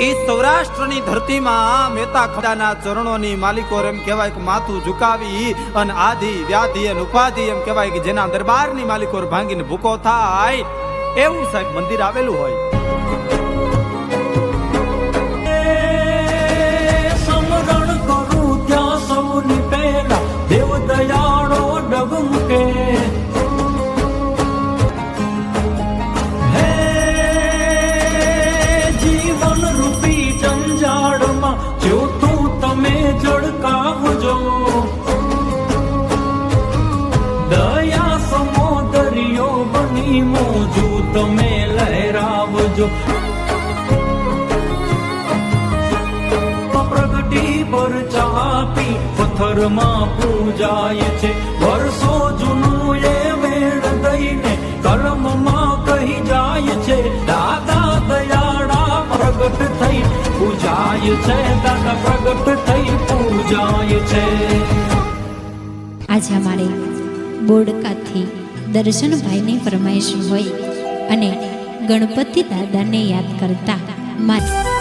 એ સૌરાષ્ટ્રની ધરતીમાં મહેતા ખડાના ચરણોની માલિકો એમ કહેવાય કે માથું ઝુકાવી અને આધિ વ્યાધિ અને ઉપાધિ એમ કહેવાય કે જેના દરબારની માલિકો ભાંગીને ભૂકો થાય. એવું સાહેબ મંદિર આવેલું હોય. ચાપી પથ્થરમાં પૂજાય છે. વર્ષો જૂનું એ મેળ દઈને કલમમાં કહી જાય છે. દાદા દયાળા પ્રગટ થઈ પૂજાય છે. દાદા પ્રગટ થઈ પૂજાય છે. આજે અમારે બોડકાથી દર્શનભાઈની ફરમાઈશ હોય અને ગણપતિ દાદાને યાદ કરતા મારે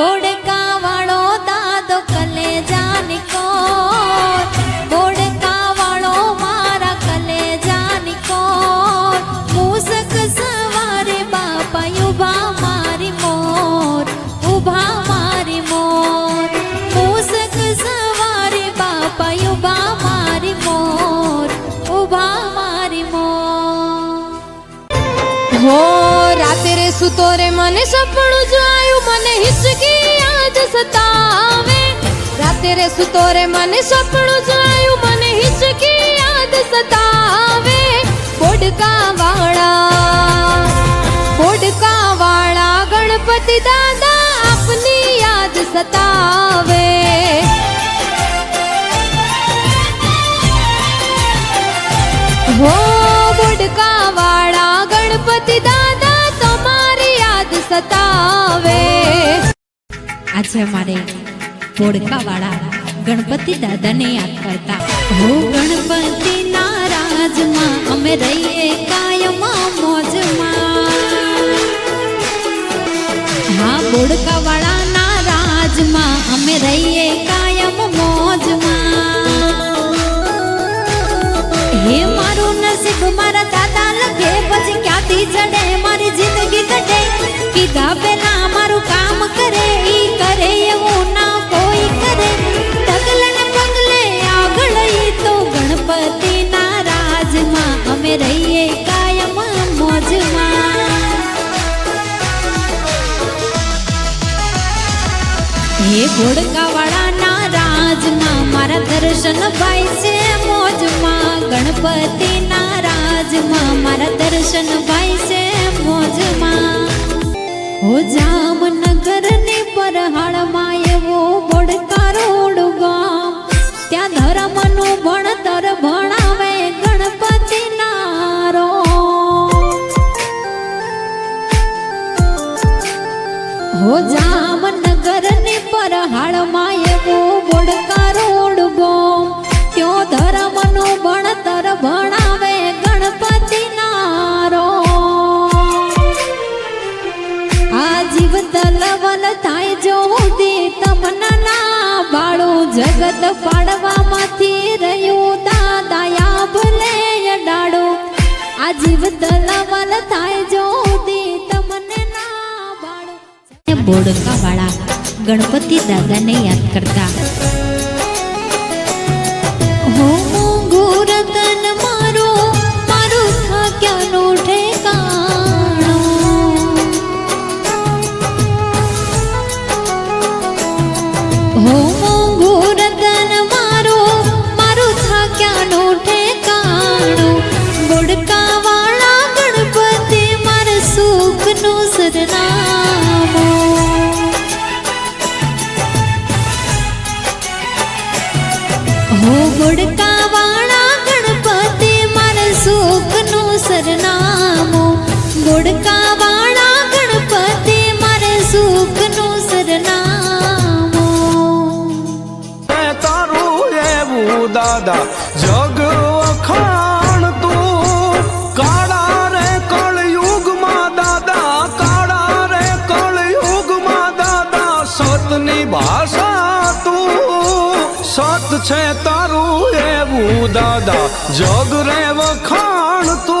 બોડકા વાળો દાદો કલેજાની કોર બોડકા વાળો મારા કલેજાની કોર મૂસક સવારે બાપા ઊભા મારી મોર ઊભા મારી મોર. મૂસક સવારે બાપા ઊભા મારી મોર ઊભા મારી મોર. હો, રાતે રે સુતો રે, મને સપનું જોયું, મને સતાવે રાતે રે સુતો રે મને સપનું જોયું, મને હિચકી યાદ સતાવે. બોડકા વાળા બોડકા વાળા ગણપતિ દાદા આપની યાદ સતાવે. હો બોડકા વાળા ગણપતિ દાદા, તમારી યાદ સતાવે. આજે અમારે બોડકાવાળા ગણપતિ દાદાને યાદ કરતા, હો ગણપતિ ના રાજમાં અમે રહીએ કાયમાં મોજમાં. હા બોડકાવાળા ના રાજમાં અમે રહીએ કાયમ મોજમાં. હે મારું નસીબ, મારા દાદા લખે પછી ક્યાંથી ચડે ઘોડકાવાળાના રાજમાં મારા દર્શન ભાઈ છે મોજમાં. ગણપતિના રાજમાં મારા દર્શન ભાઈ છે મોજમાં. હો જામનગરની પરહાળમાં એવો બોડકારો ગામ ત્યાં ધર્મનું ભણતર ભણાવે ભણાવે ગણપતિ નારો આ જીવ થાય જો તમના બાળો જગત પાડવામાંથી રહ્યું દાદાયા ભલે ડાળો આ જીવ તલવલ થાય જો ઉદી તમને ના બાળો બોડકા વાળા ગણપતિ દાદાને યાદ કરતા હો સરનામું. ગુડકા વાળા ગણપતિ મારા સુખનું સરનામું. તારું એવું દાદા, જગ કાળા રે કળયુગમાં દાદા, કાળા રે કળયુગમાં દાદા, સતની ભાષા તું. સત છે તારું એવું દાદા, જગ રે વખાણ તું.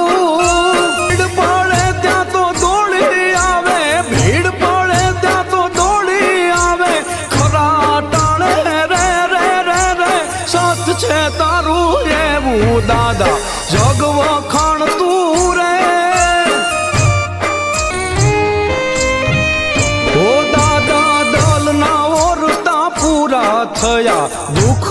થયા દુઃખ